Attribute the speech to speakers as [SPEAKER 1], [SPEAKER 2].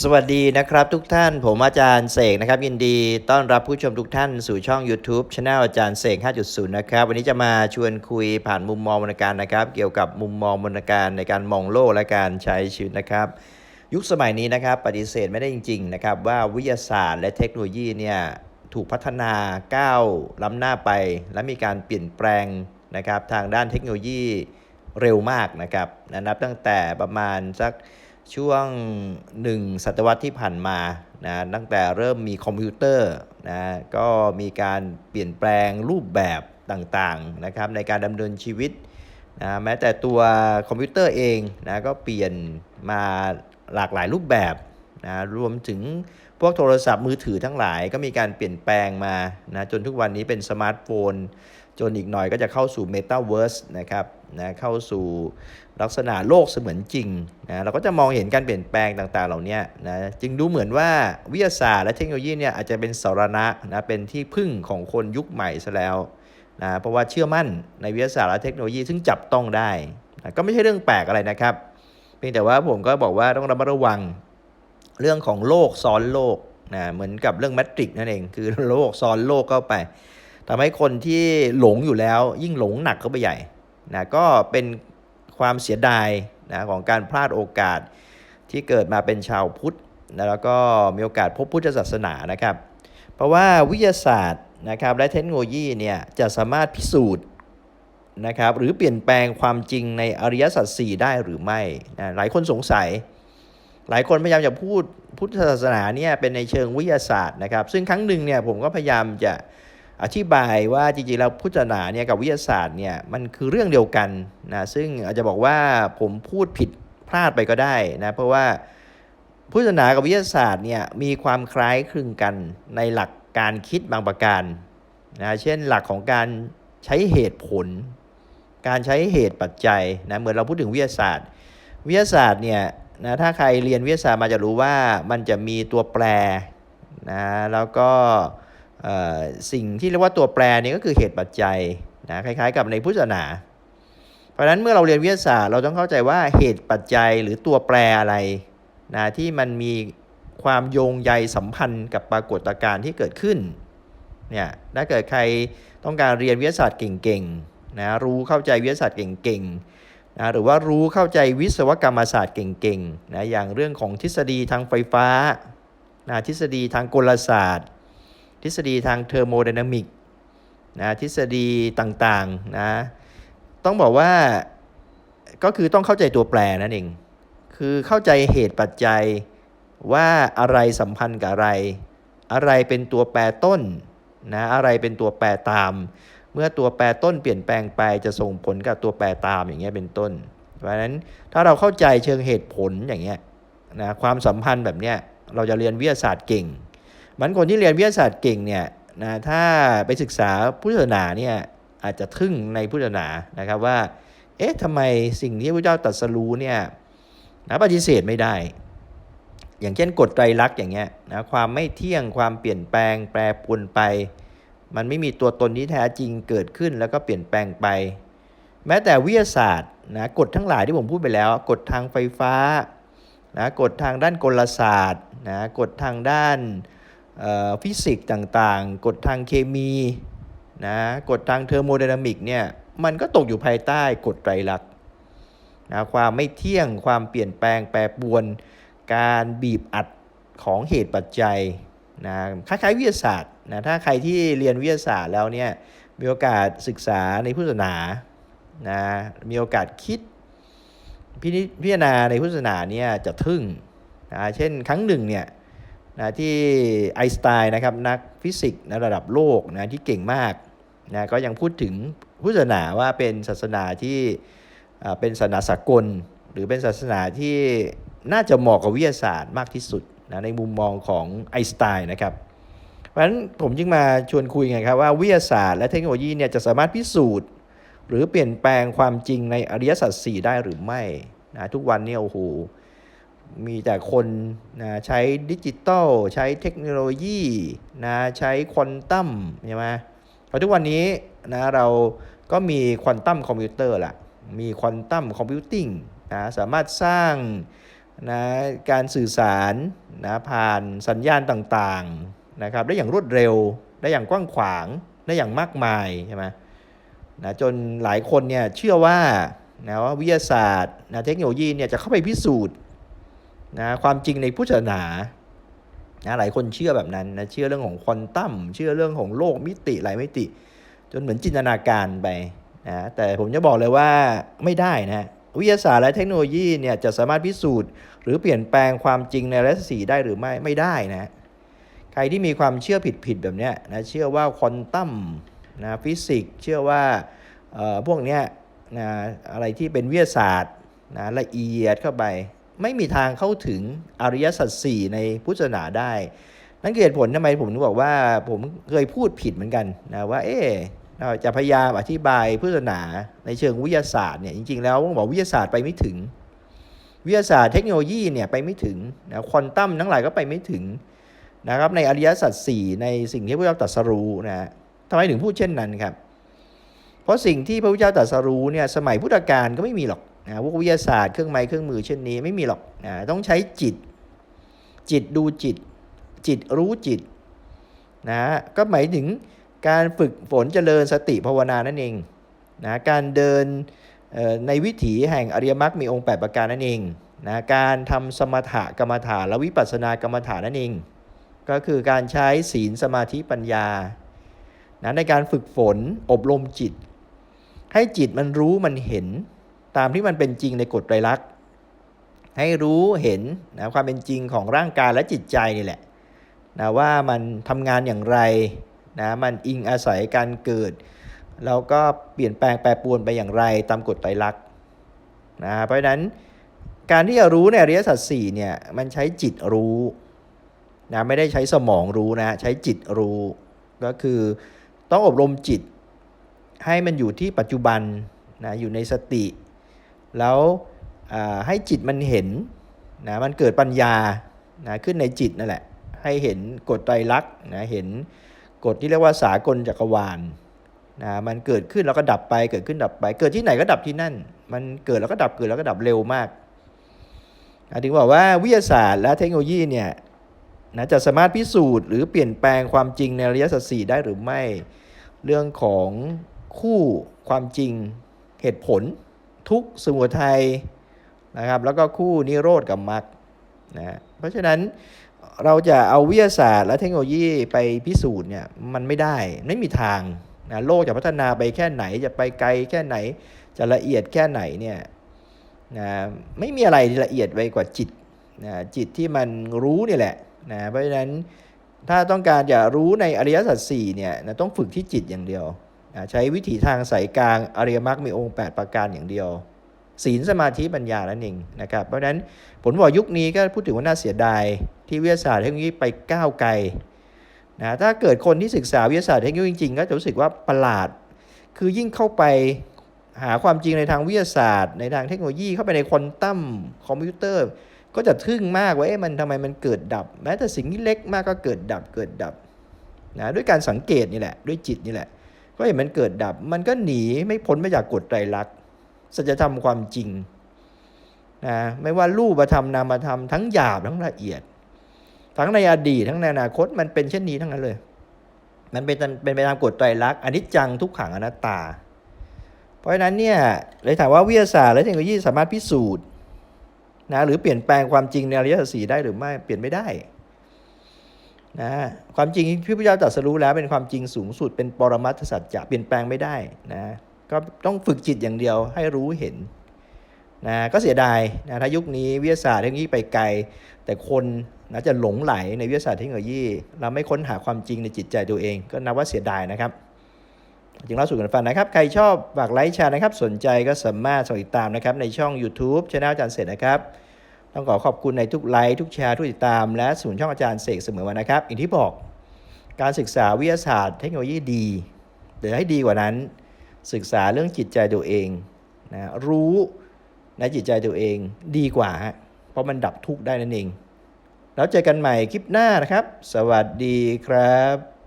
[SPEAKER 1] สวัสดีนะครับทุกท่านผมอาจารย์เสกนะครับ ยินดีต้อนรับผู้ชมทุกท่านสู่ช่อง YouTube Channel อาจารย์เสก 5.0 นะครับ วันนี้จะมาชวนคุยผ่านมุมมองวรรณการนะครับ เกี่ยวกับมุมมองวรรณการในการมองโลกและการใช้ชีวิตนะครับ ยุคสมัยนี้นะครับปฏิเสธไม่ได้จริง ๆ นะครับ ว่าวิทยาศาสตร์และเทคโนโลยีเนี่ยถูกพัฒนาก้าวล้ำหน้าไป และมีการเปลี่ยนแปลงนะครับทางด้านเทคโนโลยีเร็วมากนะครับนับตั้งแต่ประมาณสัก ช่วงหนึ่งศตวรรษที่ผ่านมานะตั้งแต่เริ่มมีคอมพิวเตอร์นะก็มีการเปลี่ยนแปลงรูปแบบต่างๆนะครับในการดำเนินชีวิตนะแม้แต่ตัวคอมพิวเตอร์เองนะก็เปลี่ยนมาหลากหลายรูปแบบนะรวมถึงพวกโทรศัพท์มือถือทั้งหลายก็มีการเปลี่ยนแปลงมานะจนทุกวันนี้เป็นสมาร์ทโฟน จนอีกหน่อยก็จะเข้าสู่ Metaverse นะครับนะเข้าสู่ลักษณะโลกเสมือนจริงนะเราก็จะมองเห็นการเปลี่ยนแปลงต่าง ๆ เหล่านี้นะจึงดูเหมือนว่าวิทยาศาสตร์และเทคโนโลยีเนี่ยอาจจะเป็นสารณะนะเป็นที่พึ่งของคนยุคใหม่ซะแล้วนะเพราะว่าเชื่อมั่นในวิทยาศาสตร์และเทคโนโลยีซึ่งจับต้องได้นะก็ไม่ใช่เรื่องแปลกอะไรนะครับ เพียงแต่ว่าผมก็บอกว่าต้องระมัดระวังเรื่องของโลกซ้อนโลกนะเหมือนกับเรื่องแมทริกนั่นเองคือโลกซ้อนโลกเข้าไป ทำให้คนที่หลงอยู่แล้ว ยิ่งหลงหนักเข้าไปใหญ่นะก็เป็นความเสียดายนะของการพลาดโอกาสที่เกิดมาเป็นชาวพุทธนะแล้วก็มีโอกาสพบพุทธศาสนานะครับ เพราะว่าวิทยาศาสตร์นะครับและเทคโนโลยีเนี่ยจะสามารถพิสูจน์นะครับหรือเปลี่ยนแปลงความจริงในอริยสัจสี่ได้หรือไม่นะหลายคนสงสัย หลายคนพยายามจะพูดพุทธศาสนาเนี่ยเป็นในเชิงวิทยาศาสตร์นะครับ ซึ่งครั้งหนึ่งเนี่ยผมก็พยายามจะ อธิบายว่าจริงๆแล้วพุทธศาสนาเนี่ยกับวิทยาศาสตร์เนี่ยมันคือเรื่องเดียวกันนะซึ่งอาจจะบอกว่าผมพูดผิดพลาดไปก็ได้นะเพราะว่าพุทธศาสนากับวิทยาศาสตร์เนี่ยมีความคล้ายคลึงกันในหลักการคิดบางประการนะเช่นหลักของการใช้เหตุผล การใช้เหตุปัจจัยนะเหมือนเราพูดถึงวิทยาศาสตร์ วิทยาศาสตร์เนี่ยนะถ้าใครเรียนวิทยาศาสตร์มาจะรู้ว่ามันจะมีตัวแปรนะแล้วก็ สิ่งที่เรียกว่าตัวแปรนี่ก็คือเหตุปัจจัยนะคล้ายๆ กับในพุทธศาสนา เพราะฉะนั้นเมื่อเราเรียนวิทยาศาสตร์เราต้องเข้าใจว่าเหตุปัจจัยหรือตัวแปรอะไรนะที่มันมีความโยงใยสัมพันธ์กับปรากฏการณ์ที่เกิดขึ้นเนี่ยถ้าเกิดใครต้องการเรียนวิทยาศาสตร์เก่งๆนะรู้เข้าใจวิทยาศาสตร์เก่งๆนะหรือว่ารู้เข้าใจวิศวกรรมศาสตร์เก่งๆนะอย่างเรื่องของทฤษฎีทางไฟฟ้านะทฤษฎีทางกลศาสตร์ ทฤษฎีทางเทอร์โมไดนามิกนะทฤษฎีต่างๆนะต้องบอกว่าก็คือต้องเข้าใจตัวแปรนั่นเอง คือเข้าใจเหตุปัจจัยว่าอะไรสัมพันธ์กับอะไร อะไรเป็นตัวแปรต้นนะอะไรเป็นตัวแปรตาม เมื่อตัวแปรต้นเปลี่ยนแปลงไปจะส่งผลกับตัวแปรตามอย่างเงี้ยเป็นต้น เพราะฉะนั้นถ้าเราเข้าใจเชิงเหตุผลอย่างเงี้ยนะความสัมพันธ์แบบเนี้ยเราจะเรียนวิทยาศาสตร์เก่ง มันคนที่เรียนวิทยาศาสตร์เก่งเนี่ยนะถ้าไปศึกษาพุทธศาสนาเนี่ยอาจจะทึ่งในพุทธศาสนานะครับว่า เอ๊ะทำไมสิ่งที่พระเจ้าตรัสรู้เนี่ยนะปฏิเสธไม่ได้ อย่างเช่นกฎไตรลักษณ์อย่างเงี้ยนะความไม่เที่ยงความเปลี่ยนแปลงแปรปรวนไป มันไม่มีตัวตนที่แท้จริงเกิดขึ้นแล้วก็เปลี่ยนแปลงไป แม้แต่วิทยาศาสตร์นะกฎทั้งหลายที่ผมพูดไปแล้ว กฎทางไฟฟ้านะกฎทางด้านกลศาสตร์นะกฎทางด้าน ฟิสิกส์ต่างๆ กฎทางเคมีนะกฎทางเทอร์โมไดนามิกเนี่ยมันก็ตกอยู่ภายใต้กฎไตรลักษณ์นะความไม่เที่ยงความเปลี่ยนแปลงแปรปรวน การบีบอัดของเหตุปัจจัยนะคล้ายๆวิทยาศาสตร์นะถ้าใครที่เรียนวิทยาศาสตร์แล้วเนี่ยมีโอกาสศึกษาในพุทธศาสนานะมีโอกาสคิดพินิจพิจารณาในพุทธศาสนาเนี่ยจะทึ่งนะเช่นครั้งหนึ่งเนี่ย นะที่ไอน์สไตน์นะครับนักฟิสิกส์ในระดับโลกนะที่เก่งมากนะก็ยังพูดถึงพุทธศาสนาว่าเป็นศาสนาที่เป็นศาสนาสากล หรือเป็นศาสนาที่น่าจะเหมาะกับวิทยาศาสตร์มากที่สุดนะในมุมมองของไอน์สไตน์นะครับเพราะฉะนั้นผมจึงมาชวนคุยไงครับว่าวิทยาศาสตร์และเทคโนโลยีเนี่ยจะสามารถพิสูจน์ หรือเปลี่ยนแปลงความจริงในอริยสัจสี่ได้หรือไม่นะทุกวันเนี่ยโอ้โห มีแต่คนนะใช้ดิจิตอลใช้เทคโนโลยีนะใช้ควอนตัมใช่ไหมเพราะทุกวันนี้นะเราก็มีควอนตัมคอมพิวเตอร์ละมีควอนตัมคอมพิวติ้งนะสามารถสร้างนะการสื่อสารนะผ่านสัญญาณต่างๆนะครับได้อย่างรวดเร็ว ได้อย่างกว้างขวาง ได้อย่างมากมายใช่ไหมนะจนหลายคนเนี่ยเชื่อว่านะว่าวิทยาศาสตร์นะเทคโนโลยีเนี่ยจะเข้าไปพิสูจน์ นะความจริงในพุทธศาสนานะหลายคนเชื่อแบบนั้นนะเชื่อเรื่องของควอนตัมเชื่อเรื่องของโลกมิติหลายมิติ จนเหมือนจินตนาการไปนะแต่ผมจะบอกเลยว่าไม่ได้นะวิทยาศาสตร์และเทคโนโลยีเนี่ยจะสามารถพิสูจน์ หรือเปลี่ยนแปลงความจริงในรัศสีได้หรือไม่ไม่ได้นะใครที่มีความเชื่อผิดๆแบบเนี้ยนะเชื่อว่าควอนตัมนะฟิสิกส์เชื่อว่าเอ่อพวกเนี้ยนะอะไรที่เป็นวิทยาศาสตร์นะละเอียดเข้าไป ไม่มีทางเข้าถึงอริยสัจสี่ในพุทธศาสนาได้ นั่นคือเหตุผลทำไมผมถึงบอกว่าผมเคยพูดผิดเหมือนกันนะว่า เอ๊จะพยายามอธิบายพุทธศาสนาในเชิงวิทยาศาสตร์เนี่ยจริงๆ แล้วต้องบอกวิทยาศาสตร์ไปไม่ถึง วิทยาศาสตร์เทคโนโลยีเนี่ยไปไม่ถึงนะควอนตัมทั้งหลายก็ไปไม่ถึงนะครับในอริยสัจสี่ในสิ่งที่พระเจ้าตรัสรู้นะฮะทำไมถึงพูดเช่นนั้นครับ เพราะสิ่งที่พระพุทธเจ้าตรัสรู้เนี่ยสมัยพุทธกาลก็ไม่มีหรอก นะพวกวิทยาศาสตร์เครื่องไม้เครื่องมือเช่นนี้ไม่มีหรอกนะต้องใช้จิต จิตดูจิต จิตรู้จิตนะก็หมายถึงการฝึกฝนเจริญสติภาวนานั่นเองนะการเดินในวิถีแห่งอริยมรรคมีองค์ 8 ประการนั่นเองนะการทำสมถะกรรมฐานและวิปัสสนากรรมฐานนั่นเอง ก็คือการใช้ศีลสมาธิปัญญานะในการฝึกฝนอบรมจิต ให้จิตมันรู้มันเห็น ตามที่มันเป็นจริงในกฎไตรลักษณ์ให้รู้เห็นนะความเป็นจริงของร่างกายและจิตใจนี่แหละนะว่ามันทำงานอย่างไรนะมันอิงอาศัยการเกิด แล้วก็เปลี่ยนแปลงแปรปรวนไปอย่างไรตามกฎไตรลักษณ์นะเพราะฉะนั้นการที่จะรู้ในอริยสัจสี่เนี่ยมันใช้จิตรู้นะไม่ได้ใช้สมองรู้นะใช้จิตรู้ก็คือต้องอบรมจิตให้มันอยู่ที่ปัจจุบันนะอยู่ในสติ แล้วให้จิตมันเห็นนะมันเกิดปัญญานะขึ้นในจิตนั่นแหละ ให้เห็นกฎไตรลักษณ์นะเห็นกฎที่เรียกว่าสากลจักรวาลนะมันเกิดขึ้นแล้วก็ดับไปเกิดขึ้นดับไป เกิดที่ไหนก็ดับที่นั่น มันเกิดแล้วก็ดับเกิดแล้วก็ดับเร็วมากนะถึงบอกว่าวิทยาศาสตร์และเทคโนโลยีเนี่ยนะจะสามารถพิสูจน์หรือเปลี่ยนแปลงความจริงในริยะสัจสี่ได้หรือไม่ เรื่องของคู่ความจริงเหตุผล ทุกสมุทัยนะครับแล้วก็คู่นิโรธกับมรรคนะเพราะฉะนั้นเราจะเอาวิทยาศาสตร์และเทคโนโลยีไปพิสูจน์เนี่ยมันไม่ได้ไม่มีทางนะโลกจะพัฒนาไปแค่ไหนจะไปไกลแค่ไหนจะละเอียดแค่ไหนเนี่ยนะไม่มีอะไรละเอียดไปกว่าจิตนะจิตที่มันรู้เนี่ยแหละนะเพราะฉะนั้นถ้าต้องการจะรู้ในอริยสัจสี่เนี่ยนะต้องฝึกที่จิตอย่างเดียว ใช้วิถีทางสายกลางอริยมรรคมีองค์ 8 ประการอย่างเดียว ศีลสมาธิปัญญานั่นเองนะครับ เพราะฉะนั้นผลบอกยุคนี้ก็พูดถึงว่าน่าเสียดาย ที่วิทยาศาสตร์เทคโนโลยีไปก้าวไกลนะถ้าเกิดคนที่ศึกษาวิทยาศาสตร์เทคโนโลยีจริงๆก็จะรู้สึกว่าประหลาด คือยิ่งเข้าไปหาความจริงในทางวิทยาศาสตร์ ในทางเทคโนโลยีเข้าไปในควอนตัมคอมพิวเตอร์ ก็จะทึ่งมากว่าเอ๊ะมันทำไมมันเกิดดับ แม้แต่สิ่งที่เล็กมากก็เกิดดับเกิดดับนะด้วยการสังเกตนี่แหละ ด้วยจิตนี่แหละ ก็เห็นมันเกิดดับ มันก็หนีไม่พ้นไปจากกฎไตรลักษณ์สัจธรรมความจริงนะไม่ว่ารูปธรรมนามธรรมทั้งหยาบทั้งละเอียด ทั้งในอดีตทั้งในอนาคตมันเป็นเช่นนี้ทั้งนั้นเลย มันเป็นเป็นไปตามกฎไตรลักษณ์อนิจจังทุกขังอนัตตา เพราะฉะนั้นเนี่ยเลยถามว่าวิทยาศาสตร์และเทคโนโลยีสามารถพิสูจน์นะหรือเปลี่ยนแปลงความจริงในอริยสัจสี่ได้หรือไม่เปลี่ยนไม่ได้ นะความจริงที่พระเจ้าตรัสรู้แล้วเป็นความจริงสูงสุดเป็นปรมัตถสัจจะเปลี่ยนแปลงไม่ได้นะก็ต้องฝึกจิตอย่างเดียวให้รู้เห็นนะก็เสียดายนะถ้ายุคนี้วิทยาศาสตร์เทคโนโลยีไปไกล แต่คนนะจะหลงไหลในวิทยาศาสตร์เทคโนโลยี เราไม่ค้นหาความจริงในจิตใจตัวเอง ก็นับว่าเสียดายนะครับจึงเล่าสู่กันฟังนะครับ ใครชอบฝากไลค์แชร์นะครับ สนใจก็สามารถติดตามนะครับในช่อง YouTube ช anel อาจารย์เสร็จนะครับ ต้องขอขอบคุณในทุกไลค์ทุกแชร์ทุกติดตาม และศูนย์ช่องอาจารย์เสกเสมอมานะครับอย่างที่บอกการศึกษาวิทยาศาสตร์เทคโนโลยีดีแต่ให้ดีกว่านั้น ศึกษาเรื่องจิตใจตัวเองนะรู้ในจิตใจตัวเองดีกว่า เพราะมันดับทุกข์ได้นั่นเอง แล้วเจอกันใหม่คลิปหน้านะครับ สวัสดีครับ